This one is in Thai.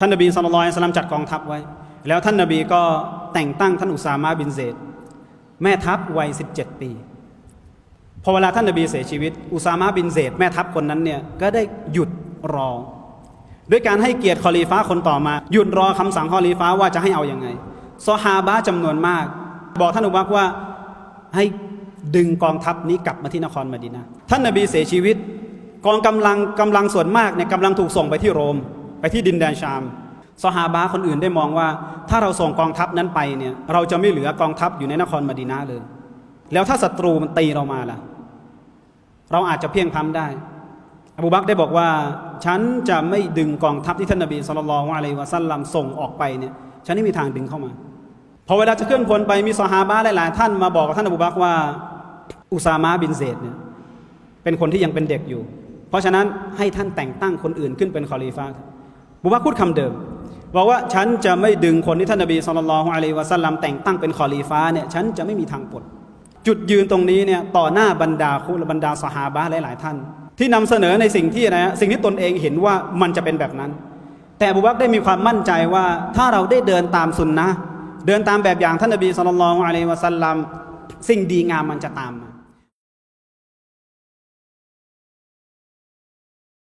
ท่านนบีสุลต่านสลัมจัดกองทัพไว้ แล้วท่านนบีก็แต่งตั้งท่านอุซามาบินเซดแม่ทัพวัย 17 ปีพอเวลาท่านนบีเสียชีวิต อุซามาบินเซดแม่ทัพคนนั้นเนี่ยก็ได้หยุดรอ ด้วยการให้เกียรติคอลีฟ้าคนต่อมา หยุดรอคำสั่งคอลีฟ้าว่าจะให้เอาอยัางไงซอฮาบะห์จำนวนมาก บอกท่านอุบักว่าให้ดึงกองทัพนี้กลับมาที่นครมะดีนะท่านนบีเสียชีวิต กองกำลังกำลังส่วนมากเนี่ยกำลังถูกส่งไปที่โรม ไปที่ดินแดนชามซอฮาบะห์คนอื่นได้มองว่า ถ้าเราส่งกองทัพนั้นไปเนี่ยเราจะไม่เหลือกองทัพอยู่ในนครมดีนะห์เลย แล้วถ้าศัตรูมันตีเรามาล่ะ เราอาจจะเพียงพำได้ อบูบักได้บอกว่า ฉันจะไม่ดึงกองทัพที่ท่านนบีสุลต่านอะลัยฮิวะซัลลัมส่งออกไปเนี่ยฉันไม่มีทางดึงเข้ามาพอเวลาจะเคลื่อนพลไปมีซอฮาบะห์หลายๆท่านมาบอกกับท่านอบูบักว่า อุซามะบินเซดเนี่ยเป็นคนที่ยังเป็นเด็กอยู่ เพราะฉะนั้นให้ท่านแต่งตั้งคนอื่นขึ้นเป็นคอลีฟาอ บูบักพูดคำเดิมบอกว่าฉันจะไม่ดึงคนที่ท่านนบีสุลต่านอะลัยฮิวะซัลลัมแต่งตั้งเป็นคอลีฟ้าเนี่ยฉันจะไม่มีทางปลดจุดยืนตรงนี้เนี่ยต่อหน้าบรรดาคุลบรรดาสหาบะห์หลาย ๆ ท่าน ที่นำเสนอในสิ่งที่นะสิ่งที่ตนเองเห็นว่ามันจะเป็นแบบนั้น แต่บูบักได้มีความมั่นใจว่าถ้าเราได้เดินตามสุนนะเดินตามแบบอย่างท่านนบีสุลต่านอะลัยฮิวะซัลลัมสิ่งดีงามมันจะตามมา